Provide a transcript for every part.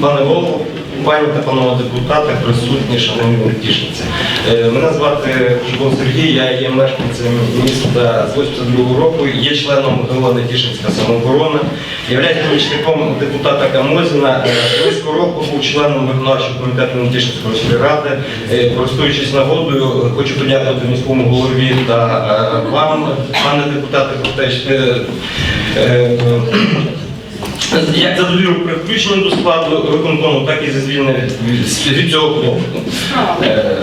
Пане голово, пані та панове депутати, присутні, шановні тішниці. Мене звати Жигун Сергій, я є мешканцем міста з 82 року, є членом ГО Нетішинська самооборона, являюсь помічником депутата Камозіна. Е, Близько року був членом виконавчого комітету Нетішинської ради. Е, Користуючись нагодою, хочу подякувати міському голові та е, вам, пане депутате, про те, що е, е, як за довіру при включенні до складу виконкому, так і за звільнення від, цього клопоту. Е,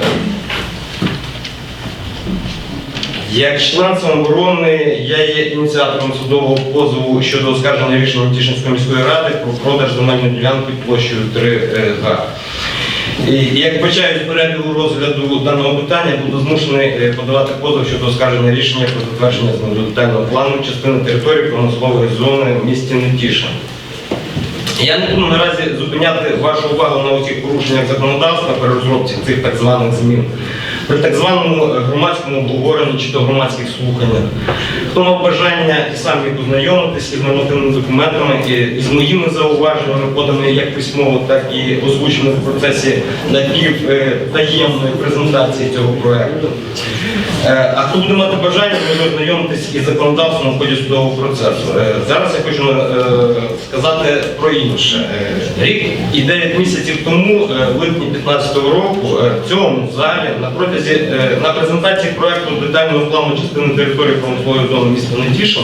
Як член самооборони, я є ініціатором судового позову щодо оскарження рішення Тішинської міської ради про продаж земельної ділянки площею 3 га. Як почаю з перебігу розгляду даного питання, буду змушений е, подавати позов щодо оскарження рішення про затвердження детального плану частини території промислової зони в місті Нетішин. Я не буду наразі зупиняти вашу увагу на усіх порушеннях законодавства при розробці цих так званих змін. При так званому громадському обговоренні чи то громадських слуханнях. Хто мав бажання і сам міг ознайомитися із нормативними документами і, з моїми зауваженнями, поданими як письмово, так і озвученими в процесі напівтаємної презентації цього проекту. Е, А хто буде мати бажання, може ознайомитись із законодавством в ході судового процесу. Е, Зараз я хочу е, сказати про інше. Рік і 9 місяців тому, в липні 2015 року, в цьому залі на протязі на презентації проекту детального плану частини території промислової зони міста Нетішин,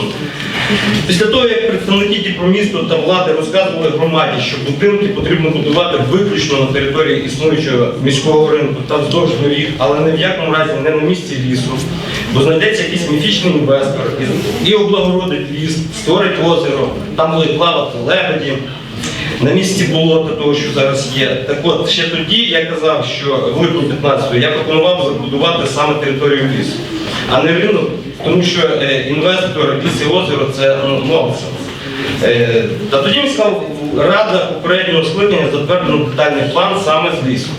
після того, як представники Діпромісту та влади розказували громаді, що будинки потрібно будувати виключно на території існуючого міського ринку та вздовж доріг, але ні в якому разі не на місці лісу, бо знайдеться якийсь міфічний інвестор і, облагородить ліс, створить озеро, там будуть плавати лебеді. На місці болота, того, що зараз є. Так от, ще тоді я казав, що в липні 15-го я пропонував забудувати саме територію лісу, а не ринок, тому що е, інвестор ліс і озеро це ну, нонсенс. Е, та тоді сказав, рада попереднього скликання затвердила детальний план саме з лісу.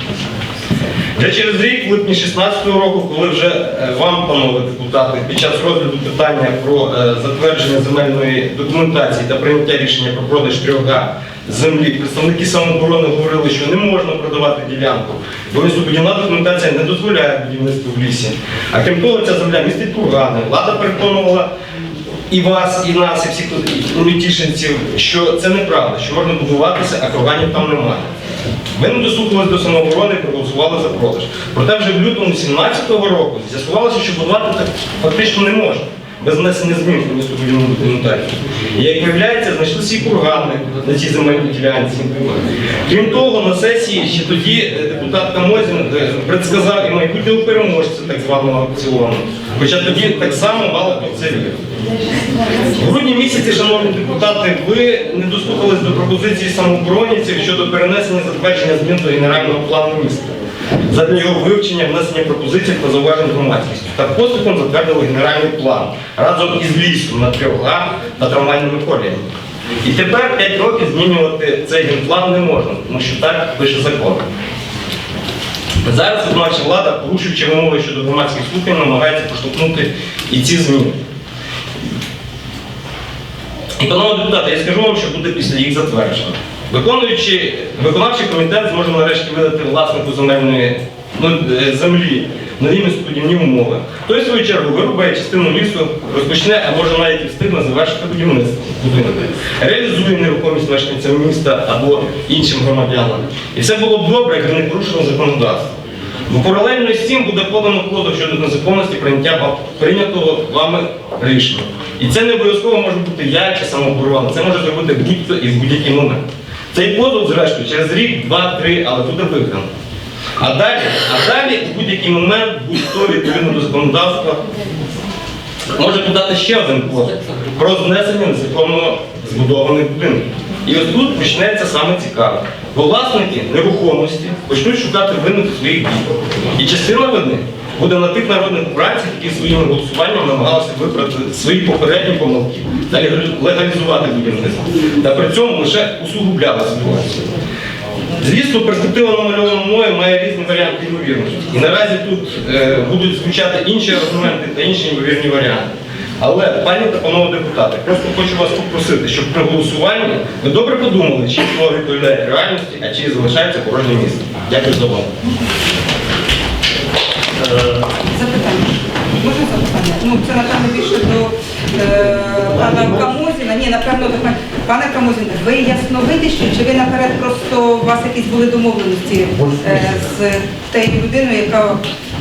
Вже через рік, в липні 16-го року, коли вже е, вам, панове депутати, під час розгляду питання про е, затвердження земельної документації та прийняття рішення про продаж 3 га землі, представники самооборони говорили, що не можна продавати ділянку, бо містобудівна документація не дозволяє будівництво в лісі. А крім того, ця земля містить кургани. Влада переконувала і вас, і нас, і всіх політішинців, що це неправда, що можна будуватися, а курганів там немає. Ми не дослухались до самооборони і проголосували за продаж. Проте вже в лютому 2017 року з'ясувалося, що будувати так фактично не можна. Без внесення змін в містобудівну документацію. І як виявляється, знайшлися і кургани на цій земельній ділянці. Крім того, на сесії ще тоді е, депутат Камозін е, предсказав і майбутнього переможця так званого аукціону. Хоча тоді так само мали це вірити. В грудні місяці, шановні депутати, ви не дослухались до пропозиції самооборонівців щодо перенесення затвердження змін до генерального плану міста. Задля його вивчення, внесення пропозицій та зауважень громадськістю. Та поспіхом затвердили генеральний план разом із лісом на трьох та трамвайними коліями. І тепер 5 років змінювати цей генплан не можна, тому що так пише закон. Зараз виконавча влада, порушуючи вимоги щодо громадських слухань, намагається проштовхнути і ці зміни. І, панове депутати, я скажу вам, що буде після їх затвердження. Виконуючи, виконавчий комітет зможе нарешті видати власнику земельної ну, е, землі нові містоподібні умови. Той, в свою чергу, вирубає частину лісу, розпочне, а може навіть і встигне завершити будівництво будинку. Реалізує нерухомість мешканцям міста або іншим громадянам. І все було б добре, якби не порушено законодавство. Бо паралельно з цим буде подано позов щодо незаконності прийняття прийнятого вами рішення. І це не обов'язково може бути я чи самооборона, це може зробити будь-хто і в будь-який момент. Цей позов, зрештою, через рік, два, три, але буде виграно. А далі, а далі в будь-який момент будь-хто відповідно до законодавства може подати ще один позов про знесення незаконно збудованих будинків. І ось тут почнеться саме цікаве. Бо власники нерухомості почнуть шукати винних своїх дій. І частина вини буде на тих народних обранців, які своїм голосуванням намагалися виправити свої попередні помилки та легалізувати будівництво. Та при цьому лише усугубляли ситуацію. Звісно, перспектива намальована мною має різні варіанти ймовірності. І наразі тут е, будуть звучати інші аргументи та інші ймовірні варіанти. Але, пані та панове депутати, просто хочу вас попросити, щоб при голосуванні ви добре подумали, чи слово відповідає реальності, а чи залишається порожнє місце. Дякую за увагу. Запитання. Можна запитання? Ну, це, напевно, більше до е, пана Камозіна. Ні, напевно, до пана- пане Камозін, ви ясновидящі, чи ви наперед просто у вас якісь були домовленості е, з тією людиною, яка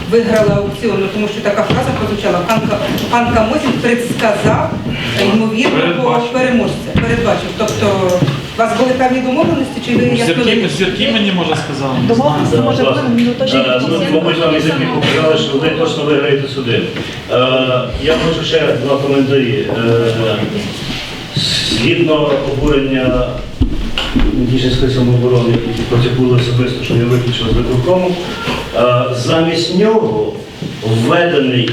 виграла аукціон? Ну, тому що така фраза прозвучала. Пан, Ка- пан Камозін предсказав е, ймовірного переможця. Передбачив. Тобто, вас були певні домовленості, чи ви Зірки, ясновидящі? зірки мені може сказали. Домовленості, може, були, ну, точно е, ну, Мабуть, вам язики показали, що ви точно виграєте суди. Е, Я хочу ще два коментарі. Е, Згідно обурення Діжинської самооборони, які протягнули особисто, що я виключив з виконкому, е, замість нього введений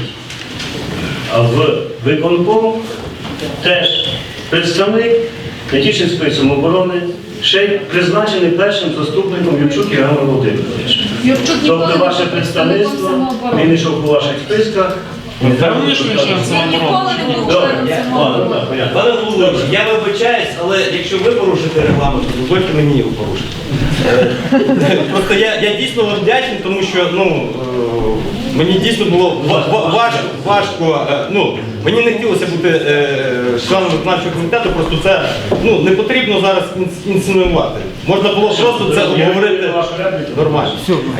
в виконком теж представник Нетішинської самооборони, ще й призначений першим заступником Юрчук Євген Володимировича. Тобто ваше представництво, він йшов по ваших списках. Впевнений, що він член самооборони? ніколи не був Добре, ладно, самооборони. понятно. Пане Володимирович, я вибачаюсь, але якщо ви порушите регламент, то дозвольте мені його порушити. Е, Просто я, я дійсно вам вдячний, тому що ну, е, мені дійсно було ва- ва- важко, важко е, ну, мені не хотілося бути е, членом виконавчого комітету, просто це ну, не потрібно зараз інс- інсинуювати. Можна було просто це обговорити нормально.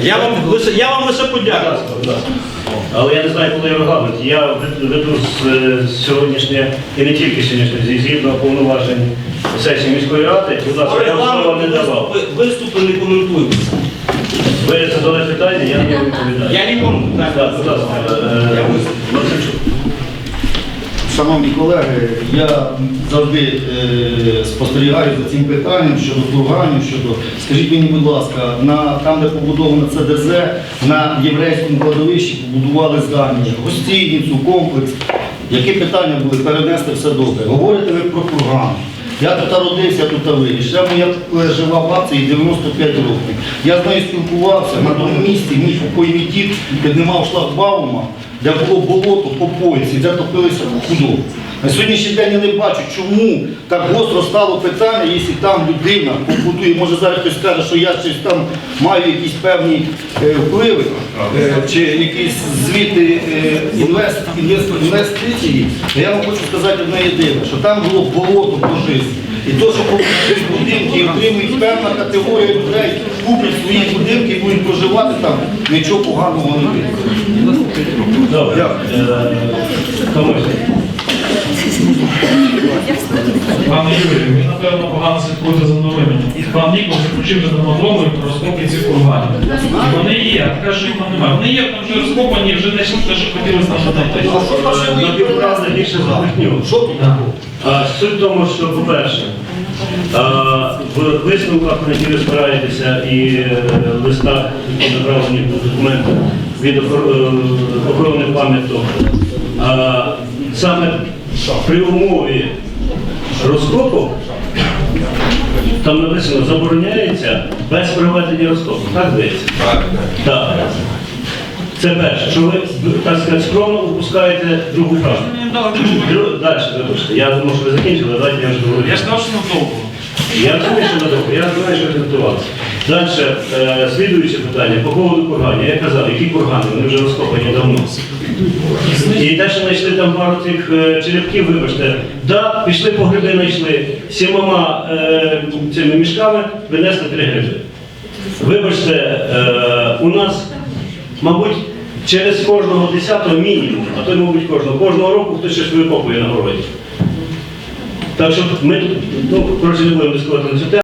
Я вам лише, я вам лише подякую. Але я не знаю, коли регламент. Я веду з е, сьогоднішнє, і не тільки сьогоднішнє, зі- згідно повноважень сесії міської ради. Будь ласка, я вам слова не давав. виступи не коментуються. Ви задали питання, я нього відповідаю. Я нікому не Так, будь ласка, е, Я виступлю. Максимчук. Шановні колеги, я завжди е, спостерігаю за цим питанням щодо курганів, щодо, скажіть мені, будь ласка, на там, де побудовано ЦДЗ, на єврейському кладовищі побудували здання, гостиницю, комплекс. Які питання були перенести все добре? Говорите ви про курган. Я тут родився, тут виріс. Я моя жива бабця і 95 років. Я з нею спілкувався на тому місці, мій покойний дід мав шлагбаума, де було болото по поясі, де топилися худобу. На сьогоднішній день я не бачу, чому так гостро стало питання, якщо там людина побудує, може зараз хтось скаже, що я щось там маю якісь певні е, впливи, е, чи якісь звіти е, інвест, інвест- інвестиції, то я вам хочу сказати одне єдине, що там було болото по житті. І то, що побудують будинки і отримують певна категорія людей, куплять свої будинки і будуть проживати там, нічого поганого не буде. Добре. Е, Комусь. Пане Юрію, ви, напевно, погано слідкуєте за новинами. Пан Нікол заключив вже давно договір про розкопки цих курганів. І вони є, а така ж їх немає. Вони є, там вже розкопані, вже знайшли те, що знайти. Більше за тут? А, Суть в тому, що, по-перше, а, в висновках, на які ви спираєтеся, і е, в листах, які направлені в документах від е, охорони пам'яток, саме при умові розкопу, там написано, забороняється без проведення розкопу. Так здається? Так. Це перше, що ви, так сказати, скромно упускаєте другу фразу. Дру- Далі, вибачте, я думав, що ви закінчили, давайте я вже говорю. Я ж сказав, що надовго. Я розумію, що надовго, я знаю, що ви готувалися. Далі, е, слідуюче питання по поводу курганів. Я казав, які кургани, вони вже розкопані давно. І те, що знайшли там пару цих е, черепків, вибачте, да, пішли по гриби, знайшли сімома е, цими мішками, винесли три гриби. Вибачте, е, у нас, мабуть, через кожного десятого мінімум, а то мабуть, кожного, кожного року хтось щось викопує на городі. Так що ми тут, ну, коротше, не будемо дискувати на цю тему.